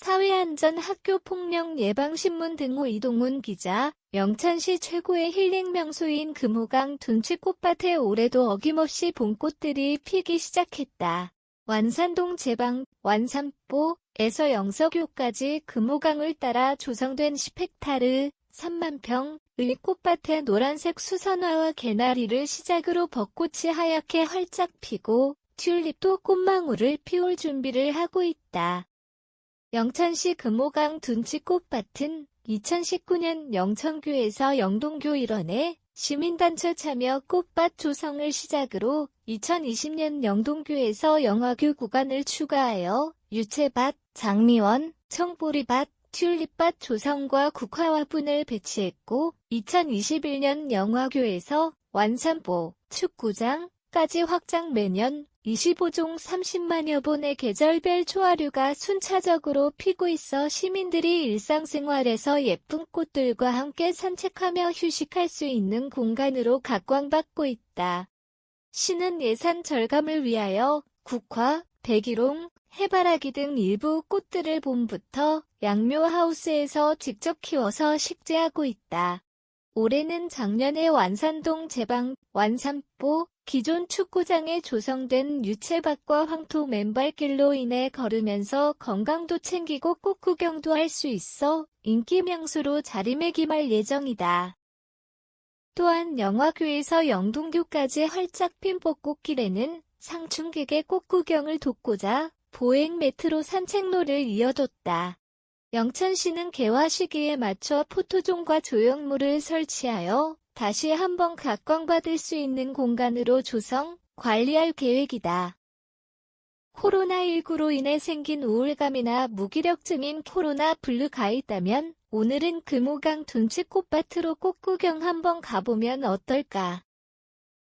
사회안전 학교폭력 예방신문 등호 이동훈 기자, 영천시 최고의 힐링 명소인 금호강 둔치 꽃밭에 올해도 어김없이 봄꽃들이 피기 시작했다. 완산동 제방, 완산보에서 영서교까지 금호강을 따라 조성된 10헥타르, 3만 평의 꽃밭에 노란색 수선화와 개나리를 시작으로 벚꽃이 하얗게 활짝 피고 튤립도 꽃망울을 피울 준비를 하고 있다. 영천시 금호강 둔치꽃밭은 2019년 영천교에서 영동교 일원에 시민단체 참여 꽃밭 조성을 시작으로 2020년 영동교에서 영화교 구간을 추가하여 유채밭, 장미원, 청보리밭, 튤립밭 조성과 국화화분을 배치했고 2021년 영화교에서 완산보, 축구장 까지 확장 매년 25종 30만여 본의 계절별 초하류가 순차적으로 피고 있어 시민들이 일상생활에서 예쁜 꽃들과 함께 산책하며 휴식할 수 있는 공간으로 각광받고 있다. 시는 예산 절감을 위하여 국화, 백일홍, 해바라기 등 일부 꽃들을 봄부터 양묘하우스에서 직접 키워서 식재하고 있다. 올해는 작년에 완산동 제방, 완산보, 기존 축구장에 조성된 유채밭과 황토 맨발길로 인해 걸으면서 건강도 챙기고 꽃 구경도 할 수 있어 인기 명소로 자리매김할 예정이다. 또한 영화교에서 영동교까지 활짝 핀 벚꽃길에는 상충객의 꽃 구경을 돕고자 보행 메트로 산책로를 이어뒀다. 영천시는 개화 시기에 맞춰 포토존과 조형물을 설치하여 다시 한번 각광받을 수 있는 공간으로 조성, 관리할 계획이다. 코로나19로 인해 생긴 우울감이나 무기력증인 코로나 블루가 있다면 오늘은 금호강 둔치꽃밭으로 꽃 구경 한번 가보면 어떨까?